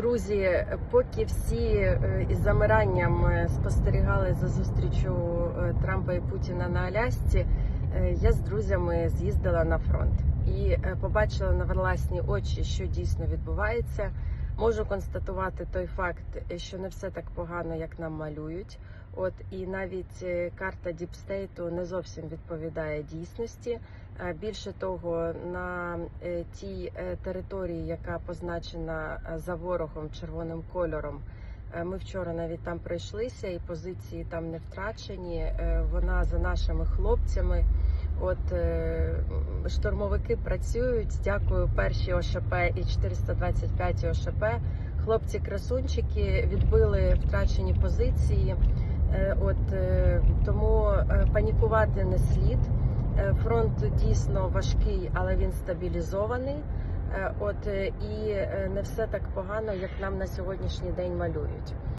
Друзі, поки всі е, із замиранням е, спостерігали за зустрічю е, Трампа і Путіна на Алясці, я з друзями з'їздила на фронт і побачила на власні очі, що дійсно відбувається. Можу констатувати той факт, що не все так погано, як нам малюють. От і навіть е, карта Діпстейту не зовсім відповідає дійсності. Е, Більше того, на е, тій території, яка позначена за ворогом червоним кольором, ми вчора навіть там пройшлися, і позиції там не втрачені. Вона за нашими хлопцями. От е, штурмовики працюють. Дякую першій ОШП і 425 ОШП. Хлопці красунчики відбили втрачені позиції. Е, От е, тому панікувати не слід. Фронт дійсно важкий, але він стабілізований. От і не все так погано, як нам на сьогоднішній день малюють.